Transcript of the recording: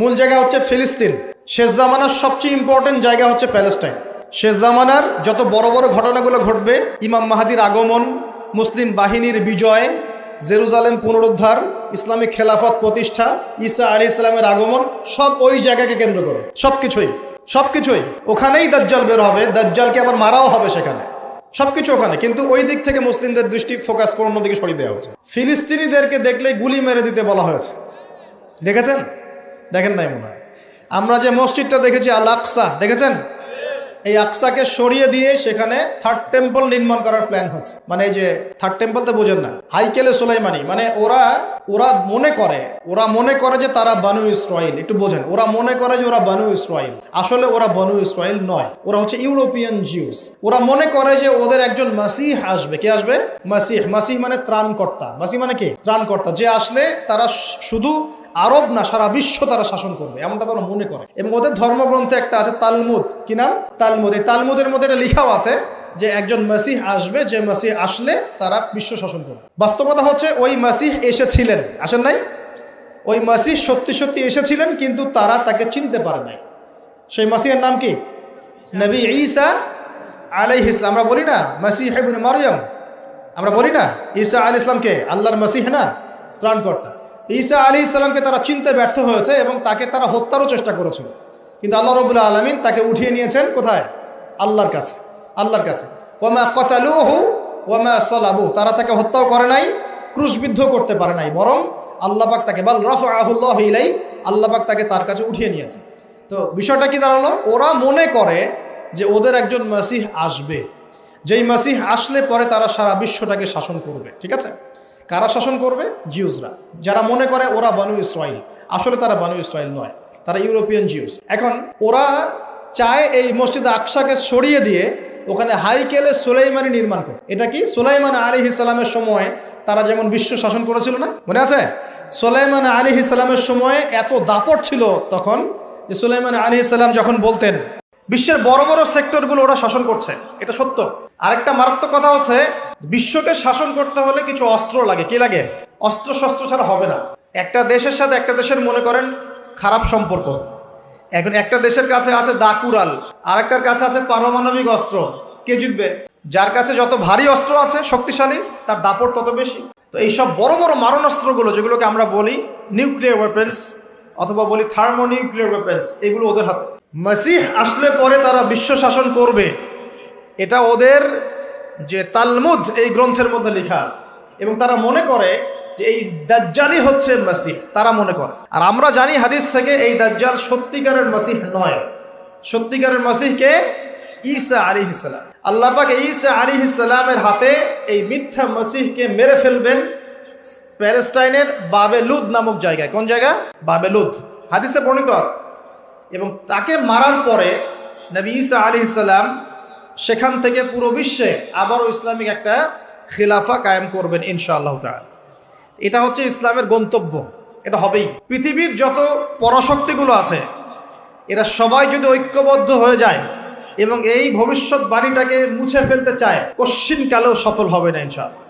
মূল জায়গা হচ্ছে ফিলিস্তিন। শেষ জামানার সবচেয়ে ইম্পর্টেন্ট জায়গা হচ্ছে প্যালেস্টাইন। শেষ জামানার যত বড় বড় ঘটনাগুলো ঘটবে, ইমাম মাহাদির আগমন, মুসলিম বাহিনীর বিজয়, জেরুজালেম পুনরুদ্ধার ইসলামিক খেলাফত প্রতিষ্ঠা, ঈসা আলী ইসলামের আগমন, সব ওই জায়গাকে কেন্দ্র করে। সব কিছুই সব কিছুই ওখানেই দাজ্জাল বের হবে, দাজ্জালকে আবার মারাও হবে সেখানে। সবকিছু ওখানে, কিন্তু ওই দিক থেকে মুসলিমদের দৃষ্টি ফোকাস করে অন্যদিকে সরিয়ে দেওয়া হয়েছে। ফিলিস্তিনিদেরকে দেখলেই গুলি মেরে দিতে বলা হয়েছে। দেখেছেন? দেখেন নাই মনে আমরা যে মসজিদটা দেখেছি আল আকসা দেখেছেন? এই আকসাকে সরিয়ে দিয়ে সেখানে থার্ড টেম্পল নির্মাণ করার প্ল্যান হচ্ছে। মানে এই যে থার্ড টেম্পল তো বোঝেন না, হাইকেলে সোলাইমানি মানে ওরা ওরা মনে করে, ওরা মনে করে যে তারা বানু ইসরায়েল একটু বোঝেন, ওরা মনে করে যে ওরা বানু ইসরায়েল আসলে ওরা বানু ইসরায়েল নয়, ওরা হচ্ছে ইউরোপিয়ান জিউস। ওরা মনে করে যে ওদের একজন মাসিহ আসবে, কে আসবে? মাসিহ মাসিহ মানে ত্রাণকর্তা। মাসিহ মানে কি? ত্রাণকর্তা। যে আসলে তারা শুধু আরব না সারা বিশ্ব তারা শাসন করবে, এমনটা তারা মনে করে। এবং ওদের ধর্মগ্রন্থে একটা আছে তালমুদ। কি নাম? তালমুদ। এই তালমুদের মধ্যে এটা লিখাও আছে যে একজন মাসিহ আসবে, যে মাসিহ আসলে তারা বিশ্ব শাসন করবে। বাস্তবতা হচ্ছে ওই মাসিহ এসেছিলেন। আসেন নাই? ওই মাসিহ সত্যি সত্যি এসেছিলেন, কিন্তু তারা তাকে চিনতে পারে নাই। সেই মাসিহের নাম কি? নবী ঈসা আলাই ইসলাম আমরা বলি না মাসিহ মারিয়াম? আমরা বলি না ঈসা আলী ইসলামকে আল্লাহর মাসিহ না? ত্রাণকর্তা। ঈসা আলী ইসলামকে তারা চিনতে ব্যর্থ হয়েছে এবং তাকে তারা হত্যারও চেষ্টা করেছিল কিন্তু আল্লাহ রবুল্লা আলমিন তাকে উঠিয়ে নিয়েছেন কোথায়? আল্লাহর কাছে। আল্লাহর কাছে। ওমা কতালুহু ওমা সলাবু তারা তাকে হত্যাও করে নাই ক্রুশবিদ্ধ করতে পারে নাই। বরং আল্লাহবাক তাকে, বল রফ আহুল্লাহ ইলাই আল্লাহবাক তাকে তার কাছে উঠিয়ে নিয়েছে। তো বিষয়টা কি দাঁড়াল? ওরা মনে করে যে ওদের একজন মাসিহ আসবে। যেই মাসিহ আসলে পরে তারা সারা বিশ্বটাকে শাসন করবে। ঠিক আছে? কারা শাসন করবে? জিউসরা। যারা মনে করে ওরা বানু ইসরায়েল আসলে তারা বানু ইসরায়েল নয়, তারা ইউরোপিয়ান জিউস। এখন ওরা চায় এই মসজিদ আকসাকে সরিয়ে দিয়ে ওখানে হাইকেলে সোলাইমানি নির্মাণ করে এটা কি? সোলাইমান আলী ইসলামের সময় তারা যেমন বিশ্ব শাসন করেছিল না? মনে আছে? সোলাইমান আলী ইসলামের সময় এত দাপট ছিল তখন যে সোলাইমান আলী ইসলাম যখন বলতেন, বিশ্বের বড় বড় সেক্টরগুলো ওরা শাসন করছে, এটা সত্য। আরেকটা মারাত্মক কথা হচ্ছে, বিশ্বকে শাসন করতে হলে কিছু অস্ত্র লাগে। কি লাগে? অস্ত্র শস্ত্র ছাড়া হবে না। একটা দেশের সাথে একটা দেশের মনে করেন, খারাপ সম্পর্ক। এখন একটা দেশের কাছে আছে দাকুরাল আরেকটার কাছে আছে পারমাণবিক অস্ত্র। কে জিতবে? যার কাছে যত ভারী অস্ত্র আছে, শক্তিশালী, তার দাপট তত বেশি। তো এইসব বড় বড় মারণাস্ত্রগুলো যেগুলোকে আমরা বলি নিউক্লিয়ার ওয়েপেন্স অথবা বলি থার্মোনিউক্লিয়ার ওয়েপেন্স এগুলো ওদের হাতে। মাসিহ আসলে পরে তারা বিশ্ব শাসন করবে। এটা ওদের যে তালমুদ এই গ্রন্থের মধ্যে লেখা আছে। এবং তারা মনে করে যে এই দাজ্জালই হচ্ছে মাসিহ। তারা মনে করে। আর আমরা জানি হাদিস থেকে এই দাজ্জাল সত্যিকারের মাসিহ নয়। সত্যিকারের মাসিহকে ঈসা আলী ইসলাম আল্লাহ পাক ঈসা আলী ইসলামের হাতে এই মিথ্যা মাসিহকে মেরে ফেলবেন প্যালেস্টাইনের বাবেলুদ নামক জায়গায়। কোন জায়গা? বাবেলুদ হাদিসে বর্ণিত আছে। এবং তাকে মারার পরে নবী ঈসা আলী ইসলাম সেখান থেকে পুরো বিশ্বে আবারও ইসলামিক একটা খিলাফা কায়েম করবেন ইনশাআল্লাহ তাআলা। এটা হচ্ছে ইসলামের গন্তব্য। এটা হবেই। পৃথিবীর যত পরাশক্তিগুলো আছে, এরা সবাই যদি ঐক্যবদ্ধ হয়ে যায় এবং এই ভবিষ্যৎ বাণীটাকে মুছে ফেলতে চায়, কশ্চিনকালেও সফল হবে না ইনশাআল্লাহ।